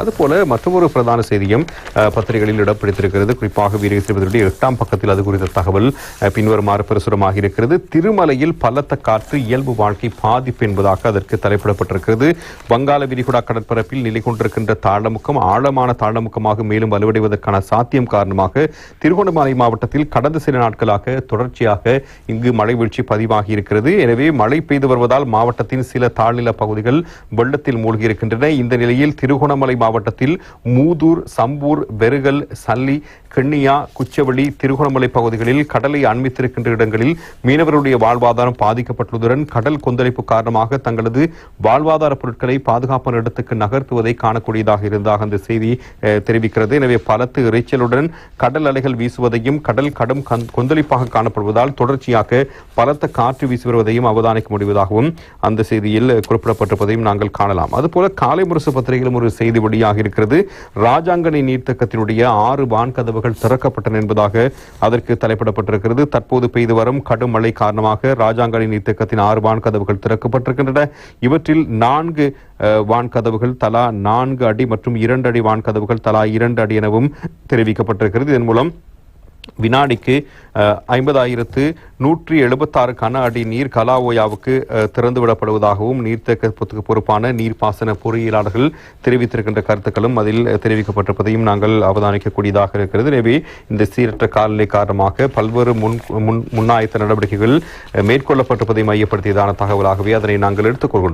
அதுபோல மற்றொரு பிரதான செய்தியும் பத்திரிகைகளில் இடம் பிடித்திருக்கிறது குறிப்பாக வீரகசிபதியுடைய எட்டாம் பக்கத்தில் அது குறித்த தகவல் பின்வருமாறு பிரசுரமாக இருக்கிறது திருமலையில் பலத்த காற்று இயல்பு வாழ்க்கை பாதிப்பு என்பதாக அதற்கு தலைப்பிடப்பட்டிருக்கிறது. வங்காள விரிகுடா கடற்பரப்பில் நிலை கொண்டிருக்கின்ற தாழமுக்கம் ஆழமான தாழமுக்கமாக மேலும் வலுவடைவதற்கான சாத்தியம் காரணமாக திருகோணமலை மாவட்டத்தில் கடந்த சில நாட்களாக தொடர்ச்சியாக இங்கு மழை வீழ்ச்சி பதிவாகி இருக்கிறது எனவே மழை பெய்து வருவதால் மாவட்டத்தின் சில தாழ்நில பகுதிகள் வெள்ளத்தில் மூழ்கியிருக்கின்றன. இந்த நிலையில் திருகோணமலை மாவட்டத்தில் மூதூர் சம்பூர் வெறுகல் சல்லி கிண்ணியா குச்சவெளி திருகோணமலை பகுதிகளில் கடலை அண்மித்திருக்கின்ற இடங்களில் மீனவர்களுடைய வாழ்வாதாரம் பாதிக்கப்பட்டுள்ளதுடன் கடல் கொந்தளிப்பு காரணமாக தங்களது வாழ்வாதார பொருட்களை பாதுகாப்பான இடத்துக்கு நகர்த்துவதை காணக்கூடியதாக இருந்ததாக அந்த செய்தி தெரிவிக்கிறது. எனவே பலத்து இறைச்சலுடன் கடல் அலைகள் வீசுவதையும் கடல் கடும் கொந்தளிப்பாக காணப்படுவதால் தொடர்ச்சியாக பலத்த காற்று வீசி வருவதையும் அவதானிக்க முடிவதாகவும் அந்த செய்தியில் குறிப்பிடப்பட்டிருப்பதையும் நாங்கள் காணலாம். அதுபோல காலை முரசு பத்திரிகையிலும் ஒரு செய்தி வெளியாக இருக்கிறது. ராஜாங்கனை நீர்த்தக்கத்தினுடைய ஆறு வான் கதவுகள் திறக்கப்பட்டன என்பதாக அதற்கு தலைப்பிடப்பட்டிருக்கிறது. தற்போது பெய்து வரும் கடும் மழை காரணமாக ராஜாங்கனை நீர்த்தக்கத்தின் ஆறு வான் கதவுகள் திறக்கப்பட்டிருக்கின்றன. இவற்றில் நான்கு அஹ், வான் கதவுகள் தலா நான்கு அடி மற்றும் இரண்டு அடி வான் கதவுகள் தலா இரண்டு அடி எனவும் தெரிவிக்கப்பட்டிருக்கிறது. இதன் மூலம் வினாடிக்கு ஐம்பதாயிரத்து நூற்றி எழுபத்தாறு கன அடி நீர் கலாவோயாவுக்கு திறந்துவிடப்படுவதாகவும் நீர்த்தேக்கத்துக்கு பொறுப்பான நீர்ப்பாசன பொறியியலாளர்கள் தெரிவித்திருக்கின்ற கருத்துக்களும் அதில் தெரிவிக்கப்பட்டிருப்பதையும் நாங்கள் அவதானிக்கக்கூடியதாக இருக்கிறது. எனவே இந்த சீரற்ற காலநிலை காரணமாக பல்வேறு முன் முன் முன்னாயத்த நடவடிக்கைகள் மேற்கொள்ளப்பட்டிருப்பதை மையப்படுத்தியதான தகவலாகவே அதனை நாங்கள் எடுத்துக்கொள்கின்றோம்.